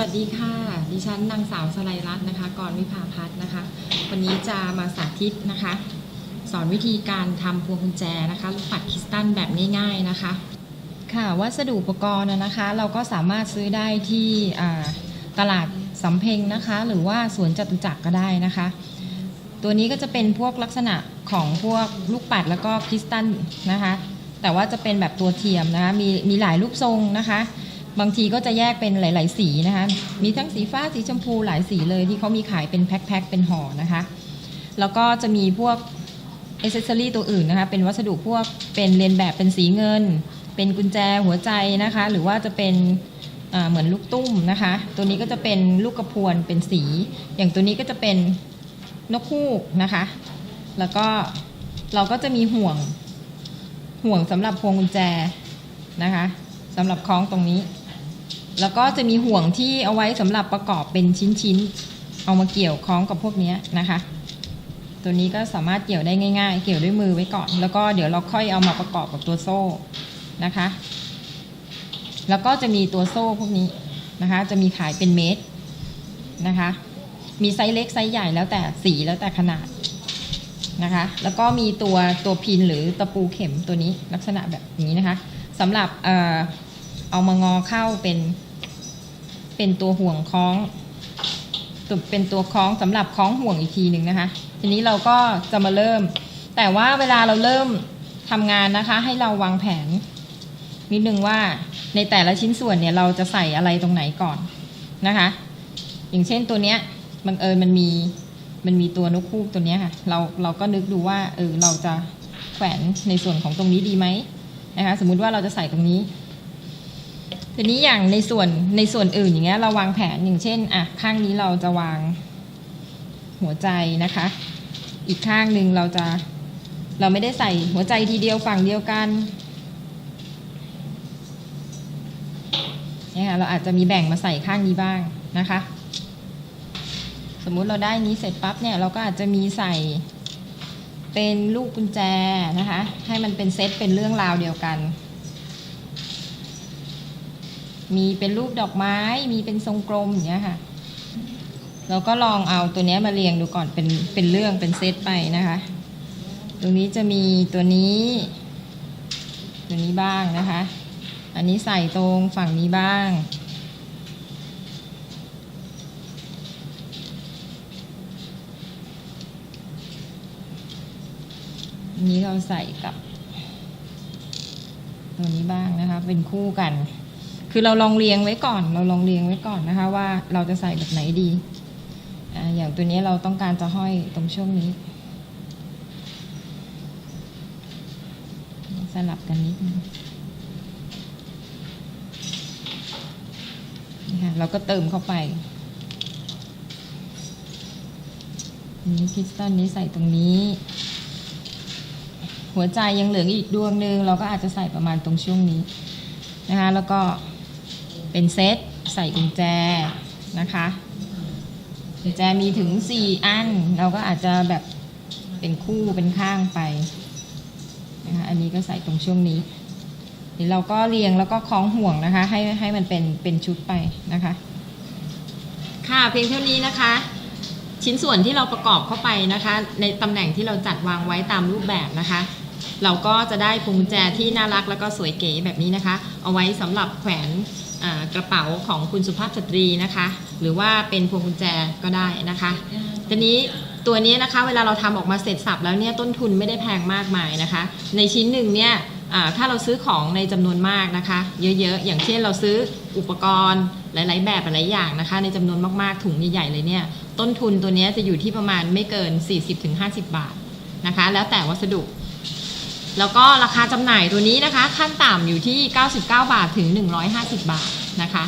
วัสดีค่ะ ดิฉันนางสาวสไลรัตน์นะคะ กรวิภาพัฒน์นะคะ วันนี้จะมาสาธิตนะคะ สอนวิธีการทำพวงกุญแจนะคะลูกปัดคริสตัลแบบง่าย ๆนะคะ ค่ะ วัสดุอุปกรณ์นะคะ เราก็สามารถซื้อได้ที่ตลาดสำเพ็งนะคะ หรือว่าสวนจตุจักรก็ได้นะคะ ตัวนี้ก็จะเป็นพวกลักษณะของพวกลูกปัดแล้วก็คริสตัลนะคะ แต่ว่าจะเป็นแบบตัวเทียมนะคะ มีมีหลายรูปทรงนะคะ บางทีก็จะแยกเป็นหลาย ๆ สีนะคะ มีทั้งสีฟ้าสีชมพูหลายสีเลยที่เขามีขายเป็นแพ็คๆเป็นห่อนะคะ แล้วก็จะมีพวกอ c เซสซอรี่ตัวอื่นนะคะ เป็นวัสดุพวกเป็นเรียนแบบเป็นสีเงิน เป็นกุญแจหัวใจนะคะ หรือว่าจะเป็นเหมือนลูกตุ้มนะคะ ตัวนี้ก็จะเป็นลูกกระพวนเป็นสี อย่างตัวนี้ก็จะเป็นนกฮูกนะคะ แล้วก็เราก็จะมีห่วงห่วงสำหรับพวงกุญแจนะคะสำหรับคล้องตรงนี้ แล้วก็จะมีห่วงที่เอาไว้สำหรับประกอบเป็นชิ้นๆ เอามาเกี่ยวคล้องกับพวกนี้นะคะ ตัวนี้ก็สามารถเกี่ยวได้ง่าย ๆ เกี่ยวด้วยมือไว้ก่อน แล้วก็เดี๋ยวเราค่อยเอามาประกอบกับตัวโซ่นะคะ แล้วก็จะมีตัวโซ่พวกนี้นะคะ จะมีขายเป็นเมตรนะคะ มีไซส์เล็กไซส์ใหญ่แล้วแต่สีแล้วแต่ขนาดนะคะ แล้วก็มีตัวตัวพินหรือตะปูเข็มตัวนี้ลักษณะแบบนี้นะคะสำหรับ เอามางอเข้าเป็น เป็นตัวห่วงคล้องตุบเป็นตัวคล้องสำหรับคล้องห่วงอีกทีหนึ่งนะคะ ทีนี้เราก็จะมาเริ่ม แต่ว่าเวลาเราเริ่มทำงานนะคะ ให้เราวางแผน นิดนึงว่าในแต่ละชิ้นส่วนเนี่ยเราจะใส่อะไรตรงไหนก่อนนะคะ อย่างเช่นตัวเนี้ยบังเอิญมันมีมันมีตัวนกคูกตัวเนี้ยค่ะ เราเราก็นึกดูว่าเออเราจะแขวนในส่วนของตรงนี้ดีไหมนะคะ สมมุติว่าเราจะใส่ตรงนี้ ทีนี้อย่างในส่วนในส่วนอื่นอย่างเงี้ยเราวางแผนอย่างเช่นอะข้างนี้เราจะวางหัวใจนะคะ อีกข้างหนึ่งเราจะเราไม่ได้ใส่หัวใจทีเดียวฝั่งเดียวกันเนี่ยค่ะเราอาจจะมีแบ่งมาใส่ข้างนี้บ้างนะคะ สมมุติเราได้นี้เสร็จปั๊บเนี่ยเราก็อาจจะมีใส่เป็นลูกกุญแจนะคะ ให้มันเป็นเซตเป็นเรื่องราวเดียวกัน มีเป็นรูปดอกไม้ มีเป็นทรงกลมอย่างเงี้ยค่ะ เราก็ลองเอาตัวเนี้ยมาเรียงดูก่อนเป็นเป็นเรื่องเป็นเซตไปนะคะ ตรงนี้จะมีตัวนี้ ตัวนี้บ้างนะคะ อันนี้ใส่ตรงฝั่งนี้บ้างนนี้เราใส่กับตัวนี้บ้างนะคะ เป็นคู่กัน คือเราลองเรียงไว้ก่อน เราลองเรียงไว้ก่อนนะคะ ว่าเราจะใส่แบบไหนดี อย่างตัวนี้เราต้องการจะห้อยตรงช่วงนี้ สลับกันนิดนึงนี่ค่ะเราก็เติมเข้าไปอันนี้คริสตัลนี้ใส่ตรงนี้ หัวใจยังเหลืออีกดวงหนึ่งเราก็อาจจะใส่ประมาณตรงช่วงนี้นะคะแล้วก็ เป็นเซตใส่กุญแจนะคะกุญแจมีถึง 4 อัน เราก็อาจจะแบบเป็นคู่เป็นข้างไปนะคะอันนี้ก็ใส่ตรงช่วงนี้เดี๋ยวเราก็เรียงแล้วก็คล้องห่วงนะคะ ให้ให้มันเป็นเป็นชุดไปนะคะ ค่ะเพียงเท่านี้นะคะ ชิ้นส่วนที่เราประกอบเข้าไปนะคะ ในตำแหน่งที่เราจัดวางไว้ตามรูปแบบนะคะ เราก็จะได้พวงกุญแจที่น่ารักแล้วก็สวยเก๋แบบนี้นะคะ เอาไว้สำหรับแขวน กระเป๋าของคุณสุภาพสตรีนะคะ หรือว่าเป็นพวงกุญแจก็ได้นะคะทีนี้ตัวนี้นะคะเวลาเราทำออกมาเสร็จสับแล้วเนี่ยต้นทุนไม่ได้แพงมากมายนะคะ ในชิ้นหนึ่งเนี่ยถ้าเราซื้อของในจำนวนมากนะคะ เยอะๆ อย่างเช่นเราซื้ออุปกรณ์หลายๆ แบบหลายอย่างนะคะ ในจำนวนมากๆ ถุงใหญ่ๆเลยเนี่ยต้นทุนตัวนี้จะอยู่ที่ประมาณไม่เกิน 40-50 บาทนะคะ แล้วแต่วัสดุ แล้วก็ราคาจำหน่ายตัวนี้นะคะ ขั้นต่ำอยู่ที่ 99 บาทถึง 150 บาทนะคะ